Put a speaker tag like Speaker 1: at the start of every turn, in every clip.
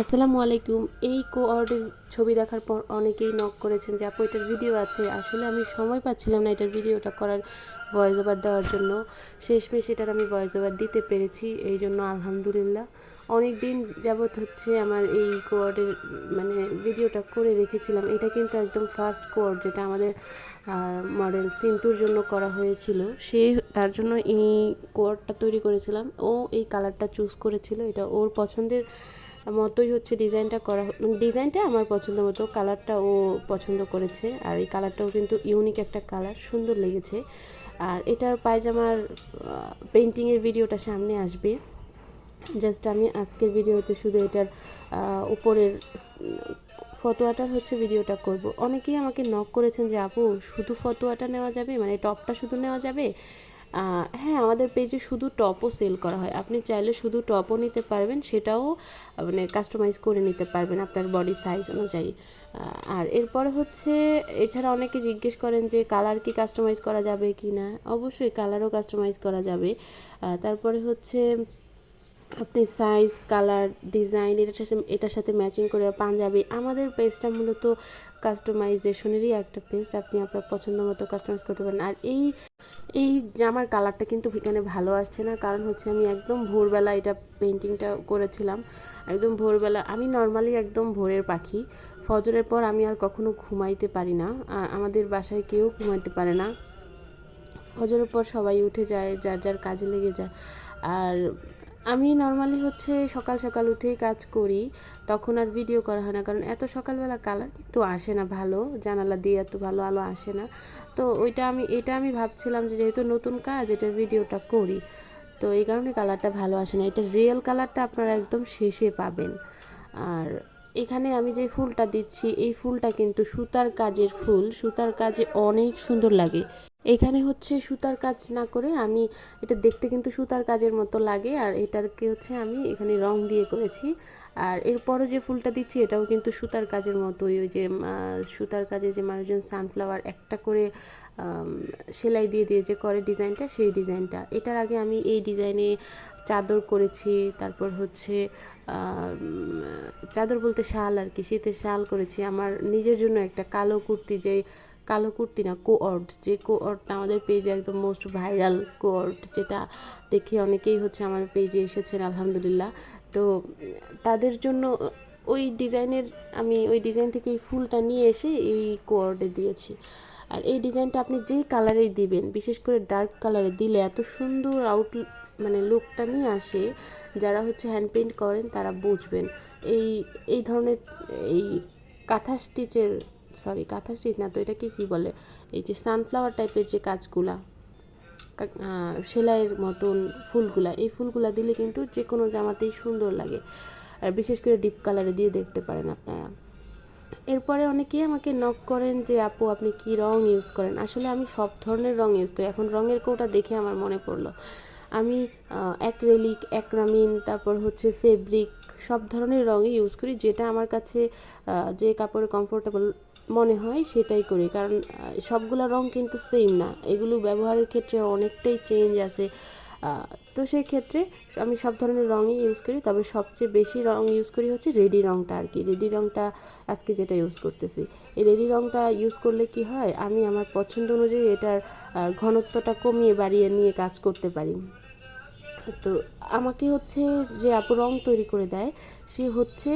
Speaker 1: আসসালামু আলাইকুম। এই কোঅর্ডের ছবি দেখার পর অনেকেই নক করেছেন যে, আপু, এটার ভিডিও আছে। আসলে আমি সময় পাচ্ছিলাম না এটার ভিডিওটা করার ভয়েস ওভার দেওয়ার জন্য। শেষমেশ এটার আমি ভয়েস ওভার দিতে পেরেছি, এই জন্য আলহামদুলিল্লাহ। অনেক দিন যাবৎ হচ্ছে আমার এই কোয়ার্ডের মানে ভিডিওটা করে রেখেছিলাম। এটা কিন্তু একদম ফার্স্ট কোয়ার্ড যেটা আমাদের মডেল সিন্তুর জন্য করা হয়েছিল। সে, তার জন্য এই কোয়ার্ডটা তৈরি করেছিলাম। ও এই কালারটা চুজ করেছিল। এটা ওর পছন্দের মতোই হচ্ছে ডিজাইনটা করা ডিজাইনটা আমার পছন্দ মতো, কালারটা ও পছন্দ করেছে। আর এই কালারটাও কিন্তু ইউনিক একটা কালার, সুন্দর লেগেছে। আর এটার পায়জামার পেন্টিংয়ের ভিডিওটা সামনে আসবে। জাস্ট আমি আজকের ভিডিওতে শুধু এটার উপরের ফতোয়াটার হচ্ছে ভিডিওটা করব। অনেকেই আমাকে নক করেছেন যে, আপু, শুধু ফতোয়াটা নেওয়া যাবে? মানে টপটা শুধু নেওয়া যাবে? হ্যাঁ আমাদের পেজে শুধু টপও সেল করা হয়। আপনি চাইলে শুধু টপও নিতে পারবেন, সেটাও মানে কাস্টমাইজ করে নিতে পারবেন আপনার বডি সাইজ অনুযায়ী। আর এরপরে হচ্ছে, এছাড়া অনেকে জিজ্ঞেস করেন যে কালার কি কাস্টমাইজ করা যাবে কি না অবশ্যই কালারও কাস্টমাইজ করা যাবে। তারপরে হচ্ছে আপনি সাইজ কালার ডিজাইন এটার সাথে এটার সাথে ম্যাচিং করে পাঞ্জাবি। আমাদের পেজটা মূলত কাস্টমাইজেশনেরই একটা পেজ আপনি আপনার পছন্দ মতো কাস্টমাইজ করতে পারেন। আর এই এই জামার কালারটা কিন্তু এখানে ভালো আসছে না, কারণ হচ্ছে আমি একদম ভোরবেলা এটা পেন্টিংটা করেছিলাম। একদম ভোরবেলা, আমি নর্মালি একদম ভোরের পাখি। ফজরের পর আমি আর কখনো ঘুমাইতে পারি না, আর আমাদের বাসায় কেউ ঘুমাইতে পারে না। ফজরের পর সবাই উঠে যায়, যার যার কাজে লেগে যায়। আর আমি নর্মালি হচ্ছে সকাল সকাল উঠেই কাজ করি, তখন আর ভিডিও করা হয় না, কারণ এত সকালবেলা কালার কিন্তু আসে না ভালো, জানালা দিয়ে এত ভালো আলো আসে না। তো ওইটা আমি, এটা আমি ভাবছিলাম যে যেহেতু নতুন কাজ এটার ভিডিওটা করি। তো এই কারণে কালারটা ভালো আসে না। এটা রিয়েল কালারটা আপনারা একদম শেষে পাবেন। আর এখানে আমি যে ফুলটা দিচ্ছি, এই ফুলটা কিন্তু সুতার কাজের ফুল, সুতার কাজে অনেক সুন্দর লাগে। এখানে হচ্ছে সুতার কাজ না করে আমি, এটা দেখতে কিন্তু সুতার কাজের মতো লাগে, আর এটাকে হচ্ছে আমি এখানে রং দিয়ে করেছি। আর এরপরও যে ফুলটা দিচ্ছি, এটাও কিন্তু সুতার কাজের মতোই, ওই যে সুতার কাজে যে মানুষজন সানফ্লাওয়ার একটা করে সেলাই দিয়ে দিয়ে যে করে ডিজাইনটা, সেই ডিজাইনটা। এটার আগে আমি এই ডিজাইনে চাদর করেছি, তারপর হচ্ছে চাদর বলতে শাল আর কি, শীতের শাল করেছি। আমার নিজের জন্য একটা কালো কুর্তি যে কালো কুর্তি না, কোঅর্ড। যে কোঅর্ডটা আমাদের পেজে একদম মোস্ট ভাইরাল কোঅর্ড, যেটা দেখে অনেকেই হচ্ছে আমার পেজে এসেছেন, আলহামদুলিল্লাহ। তো তাদের জন্য ওই ডিজাইনের, আমি ওই ডিজাইন থেকে এই ফুলটা নিয়ে এসে এই কোঅর্ডে দিয়েছি। আর এই ডিজাইনটা আপনি যেই কালারেই দিবেন, বিশেষ করে ডার্ক কালারে দিলে এত সুন্দর আউট মানে লুকটা নিয়ে আসে, যারা হচ্ছে হ্যান্ড পেন্ট করেন তারা বুঝবেন। এই এই ধরনের, এই কাঁথা স্টিচের সরি, কাঁথা স্টিচ না, তো এটাকে কী বলে? এই যে সানফ্লাওয়ার টাইপের যে কাজগুলা সেলাইয়ের মতন ফুলগুলা, এই ফুলগুলা দিলে কিন্তু যে কোনো জামাতেই সুন্দর লাগে। আর বিশেষ করে ডিপ কালারে দিয়ে দেখতে পারেন আপনারা। এরপরে অনেকেই আমাকে নক করেন যে, আপু, আপনি কি রং ইউজ করেন? আসলে আমি সব ধরনের রং ইউজ করি। এখন রঙের কোটা দেখে আমার মনে পড়ল। আমি অ্যাক্রেলিক অ্যাক্রামিন তারপর হচ্ছে ফেব্রিক সব ধরনের রঙই ইউজ করি, যেটা আমার কাছে যে কাপড়ে কমফোর্টেবল মনে হয় সেটাই করি। কারণ সবগুলো রং কিন্তু সেম না। এগুলো ব্যবহারের ক্ষেত্রে অনেকটাই চেঞ্জ আছে। তো সেই ক্ষেত্রে আমি সব ধরনের রঙই ইউজ করি। তবে সবচেয়ে বেশি রং ইউজ করি হচ্ছে রেডি রঙটা আর কি রেডি রঙটা আজকে যেটা ইউজ করতেছি। এই রেডি রঙটা ইউজ করলে কি হয়? আমি আমার পছন্দ অনুযায়ী এটার ঘনত্বটা কমিয়ে বাড়িয়ে নিয়ে কাজ করতে পারি। তো আমাকে হচ্ছে যে আপু রং তৈরি করে দেয়, সে হচ্ছে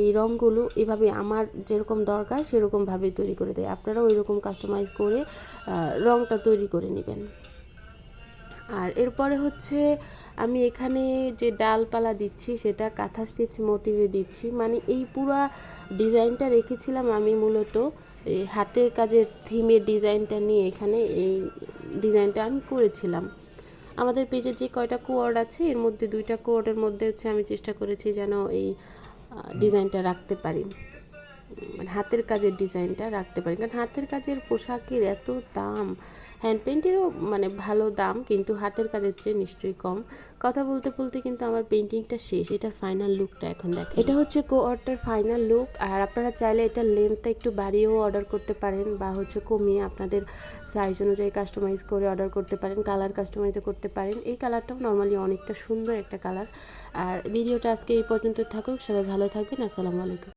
Speaker 1: এই রঙগুলো এভাবে আমার যেরকম দরকার সেরকমভাবে তৈরি করে দেয়। আপনারাও ওই রকম কাস্টমাইজ করে রঙটা তৈরি করে নেবেন। আর এরপরে হচ্ছে আমি এখানে যে ডালপালা দিচ্ছি সেটা কাঁথা স্টিচ মোটিভে দিচ্ছি। মানে এই পুরা ডিজাইনটা রেখেছিলাম আমি মূলত এই হাতের কাজের থিমের ডিজাইনটা নিয়ে এখানে এই ডিজাইনটা আমি করেছিলাম। আমাদের পেজে যে কয়টা কোয়ার্ড আছে, এর মধ্যে দুইটা কোয়ার্ডের মধ্যে হচ্ছে আমি চেষ্টা করেছি যেন এই ডিজাইনটা রাখতে পারি। মানে হাতের কাজের ডিজাইনটা রাখতে পারেন। কারণ হাতের কাজের পোশাকের এত দাম হ্যান্ড পেন্টেরও মানে ভালো দাম, কিন্তু হাতের কাজের চেয়ে নিশ্চয়ই কম। কথা বলতে বলতে কিন্তু আমার পেন্টিংটা শেষ, এটার ফাইনাল লুকটা এখন দেখেন। এটা হচ্ছে কো কোঅর্টার ফাইনাল লুক আর আপনারা চাইলে এটার লেন্থটা একটু বাড়িয়েও অর্ডার করতে পারেন, বা হচ্ছে কমিয়ে আপনাদের সাইজ অনুযায়ী কাস্টমাইজ করে অর্ডার করতে পারেন কালার কাস্টমাইজও করতে পারেন। এই কালারটাও নর্মালি অনেকটা সুন্দর একটা কালার আর ভিডিওটা আজকে এই পর্যন্ত থাকুক, সবাই ভালো থাকবেন, আসসালামু আলাইকুম।